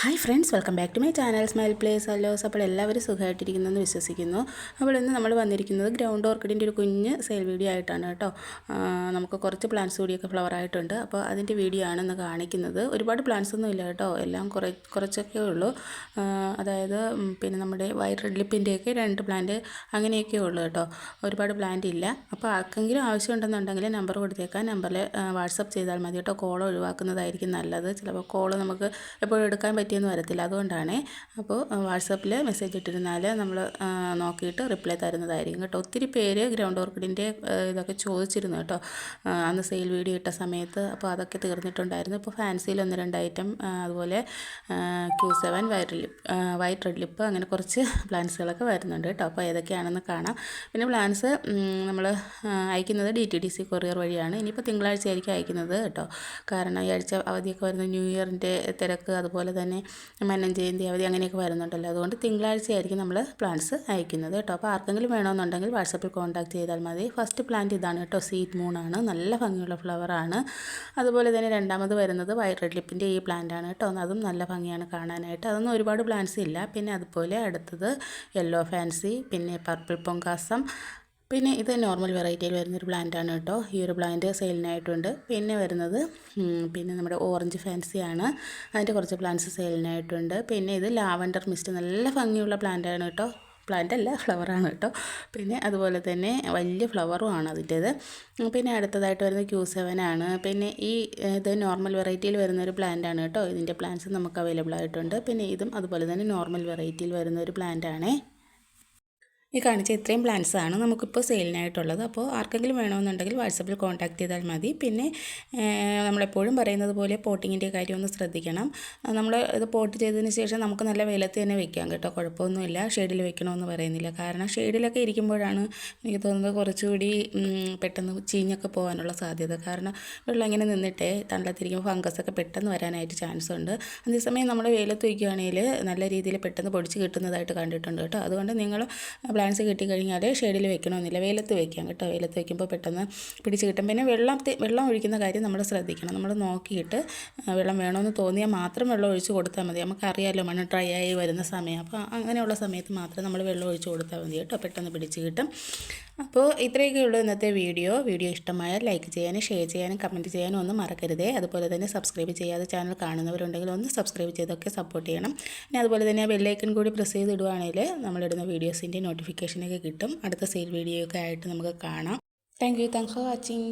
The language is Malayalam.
Hi friends welcome back to my channel smile place അല്ലോസ് അപ്പോൾ എല്ലാവരും സുഖമായിട്ടിരിക്കുന്നെന്ന് വിശ്വസിക്കുന്നു. അപ്പോൾ ഇന്ന് നമ്മൾ വന്നിരിക്കുന്നത് ഗ്രൗണ്ട് ഓർക്കിഡിന്റെ ഒരു കുഞ്ഞ് സെയിൽ വീഡിയോ ആയിട്ടാണ് കേട്ടോ. നമുക്ക് കുറച്ച് പ്ലാന്റ്സ് കൂടിയൊക്കെ ഫ്ലവർ ആയിട്ടുണ്ട്. അപ്പോൾ അതിന്റെ വീഡിയോ ആണ് ഇന്ന് കാണിക്കുന്നത് ഒരുപാട് പ്ലാന്റ്സ് ഒന്നും ഇല്ല കേട്ടോ. എല്ലാം കുറേ കുറച്ചൊക്കെ ഉള്ളൂ. അതായത് പിന്നെ നമ്മുടെ വൈറ്റ് റെഡ് ലിപ്പിന്റെയൊക്കെ രണ്ട് പ്ലാന്റ് അങ്ങനെയൊക്കെ ഉള്ളൂ കേട്ടോ. ഒരുപാട് പ്ലാന്റ് ഇല്ല. അപ്പോൾ ആർക്കെങ്കിലും ആവശ്യമുണ്ടെന്നുണ്ടെങ്കിൽ നമ്പർ കൊടുത്തേക്കാം. നമ്പറിൽ വാട്സപ്പ് ചെയ്താൽ മതി കേട്ടോ. കോൾ ഒഴിവാക്കുന്നതായിരിക്കും നല്ലത്. ചിലപ്പോൾ കോൾ നമുക്ക് എപ്പോഴും എടുക്കാൻ പറ്റിയെന്ന് വരത്തില്ല. അതുകൊണ്ടാണ് അപ്പോൾ വാട്സപ്പിൽ മെസ്സേജ് ഇട്ടിരുന്നാൽ നമ്മൾ നോക്കിയിട്ട് റിപ്ലൈ തരുന്നതായിരിക്കും കേട്ടോ. ഒത്തിരി പേര് ഗ്രൗണ്ട് ഓർക്കിഡിന്റെ ഇതൊക്കെ ചോദിച്ചിരുന്നു കേട്ടോ. അന്ന് സെയിൽ വീഡിയോ ഇട്ട സമയത്ത്. അപ്പോൾ അതൊക്കെ തീർന്നിട്ടുണ്ടായിരുന്നു. ഇപ്പോൾ ഫാൻസിയിൽ ഒന്ന് രണ്ട് ഐറ്റം അതുപോലെ Q seven white lip white red lip അങ്ങനെ കുറച്ച് പ്ലാൻസുകളൊക്കെ വരുന്നുണ്ട് കേട്ടോ. അപ്പോൾ ഏതൊക്കെയാണെന്ന് കാണാം. പിന്നെ പ്ലാൻസ് നമ്മൾ അയക്കുന്നത് D T D C courier വഴിയാണ്. ഇനിയിപ്പോൾ തിങ്കളാഴ്ച ആയിരിക്കും അയക്കുന്നത് കേട്ടോ. കാരണം ഈ ആഴ്ച അവധിയൊക്കെ വരുന്ന ന്യൂ ഇയറിന്റെ തിരക്ക് അതുപോലെ തന്നെ മന്നം ജയന്തി അവധി അങ്ങനെയൊക്കെ വരുന്നുണ്ടല്ലോ. അതുകൊണ്ട് തിങ്കളാഴ്ച ആയിരിക്കും നമ്മൾ പ്ലാന്റ്സ് അയക്കുന്നത് കേട്ടോ. അപ്പോൾ ആർക്കെങ്കിലും വേണമെന്നുണ്ടെങ്കിൽ വാട്സപ്പിൽ കോൺടാക്ട് ചെയ്താൽ മതി. ഫസ്റ്റ് പ്ലാന്റ് ഇതാണ് കേട്ടോ. സീറ്റ് മൂണാണ് നല്ല ഭംഗിയുള്ള ഫ്ലവറാണ് അതുപോലെ തന്നെ രണ്ടാമത് വരുന്നത് വൈറ്റ് റെഡ് ലിപ്പിന്റെ ഈ പ്ലാന്റ് ആണ് കേട്ടോ. അതും നല്ല ഭംഗിയാണ് കാണാനായിട്ട്. അതൊന്നും ഒരുപാട് പ്ലാന്റ്സ് ഇല്ല. പിന്നെ അതുപോലെ അടുത്തത് യെല്ലോ ഫാൻസി പിന്നെ പർപ്പിൾ പൊങ്കാസം പിന്നെ ഇത് നോർമൽ വെറൈറ്റിയിൽ വരുന്നൊരു പ്ലാന്റ് ആണ് കേട്ടോ. ഈ ഒരു പ്ലാന്റ് സെയിലിനായിട്ടുണ്ട് പിന്നെ വരുന്നത് പിന്നെ നമ്മുടെ ഓറഞ്ച് ഫാൻസി ആണ് അതിന്റെ കുറച്ച് പ്ലാന്റ്സ് സെയിലിനായിട്ടുണ്ട് പിന്നെ ഇത് ലാവൻഡർ മിസ്റ്റ് നല്ല ഭംഗിയുള്ള പ്ലാന്റ് ആണ് കേട്ടോ. പ്ലാന്റ് അല്ല ഫ്ലവറാണ് കേട്ടോ. പിന്നെ അതുപോലെ തന്നെ വലിയ ഫ്ലവറും ആണ് അതിന്റേത്. പിന്നെ അടുത്തതായിട്ട് വരുന്നത് ക്യൂ സെവൻ ആണ്. പിന്നെ ഈ ഇത് നോർമൽ വെറൈറ്റിയിൽ വരുന്ന ഒരു പ്ലാന്റ് ആണ് കേട്ടോ. ഇതിന്റെ പ്ലാന്റ്സ് നമുക്ക് അവൈലബിൾ ആയിട്ടുണ്ട്. പിന്നെ ഇതും അതുപോലെ തന്നെ നോർമൽ വെറൈറ്റിയിൽ വരുന്ന ഒരു പ്ലാന്റ് ആണേ. ഈ കാണിച്ച ഇത്രയും പ്ലാൻസ് ആണ് നമുക്കിപ്പോൾ സെയിലിനായിട്ടുള്ളത് അപ്പോൾ ആർക്കെങ്കിലും വേണമെന്നുണ്ടെങ്കിൽ വാട്സപ്പിൽ കോൺടാക്ട് ചെയ്താൽ മതി. പിന്നെ നമ്മളെപ്പോഴും പറയുന്നത് പോലെ പോട്ടിങ്ങിന്റെ കാര്യം ഒന്ന് ശ്രദ്ധിക്കണം. നമ്മൾ ഇത് പോട്ട് ചെയ്തതിന് ശേഷം നമുക്ക് നല്ല വെയിലത്ത് തന്നെ വെക്കാം കേട്ടോ. കുഴപ്പമൊന്നുമില്ല. ഷെയ്ഡിൽ വെക്കണമെന്ന് പറയുന്നില്ല. കാരണം ഷെയ്ഡിലൊക്കെ ഇരിക്കുമ്പോഴാണ് എനിക്ക് തോന്നുന്നത് കുറച്ചുകൂടി പെട്ടെന്ന് ചീഞ്ഞൊക്കെ പോകാനുള്ള സാധ്യത. കാരണം വെള്ളം ഇങ്ങനെ നിന്നിട്ടേ തണ്ടത്തിരിക്കുമ്പോൾ ഫംഗസൊക്കെ പെട്ടെന്ന് വരാനായിട്ട് ചാൻസ് ഉണ്ട്. അതേസമയം നമ്മൾ വെയിലത്ത് വയ്ക്കുകയാണെങ്കിൽ നല്ല രീതിയിൽ പെട്ടെന്ന് പൊടിച്ച് കിട്ടുന്നതായിട്ട് കണ്ടിട്ടുണ്ട് കേട്ടോ. അതുകൊണ്ട് നിങ്ങൾ പ്ലാന്റ്സ് കിട്ടിക്കഴിഞ്ഞാൽ ഷെയ്ഡിൽ വെക്കണമെന്നില്ല. വെയിലത്ത് വെക്കാം കേട്ടോ. വെയിലത്ത് വെക്കുമ്പോൾ പെട്ടെന്ന് പിടിച്ച് കിട്ടും. പിന്നെ വെള്ളത്തെ വെള്ളം ഒഴിക്കുന്ന കാര്യം നമ്മൾ ശ്രദ്ധിക്കണം. നമ്മൾ നോക്കിയിട്ട് വെള്ളം വേണമെന്ന് തോന്നിയാൽ മാത്രം വെള്ളം ഒഴിച്ച് കൊടുത്താൽ മതി. നമുക്കറിയാമല്ലോ മണ്ണ് ഡ്രൈ ആയി വരുന്ന സമയം. അപ്പോൾ അങ്ങനെയുള്ള സമയത്ത് മാത്രം നമ്മൾ വെള്ളം ഒഴിച്ച് കൊടുത്താൽ മതി കേട്ടോ. പെട്ടെന്ന് പിടിച്ച് കിട്ടും. അപ്പോൾ ഇത്രയൊക്കെ ഉള്ളൂ ഇന്നത്തെ വീഡിയോ. വീഡിയോ ഇഷ്ടമായാൽ ലൈക്ക് ചെയ്യാനും ഷെയർ ചെയ്യാനും കമന്റ് ചെയ്യാനും ഒന്നും മറക്കരുതേ. അതുപോലെ തന്നെ സബ്സ്ക്രൈബ് ചെയ്യാതെ ചാനൽ കാണുന്നവരുണ്ടെങ്കിൽ ഒന്ന് സബ്സ്ക്രൈബ് ചെയ്തൊക്കെ സപ്പോർട്ട് ചെയ്യണം. പിന്നെ അതുപോലെ തന്നെ ബെല്ലൈക്കൺ കൂടി പ്രസ് ചെയ്തിടുവാണെങ്കിൽ നമ്മളിടുന്ന വീഡിയോസിന്റെ നോട്ടിഫിക്കേഷനൊക്കെ കിട്ടും. അടുത്ത സെയിൽ വീഡിയോ ഒക്കെ ആയിട്ട് നമുക്ക് കാണാം. Thank you thanks for watching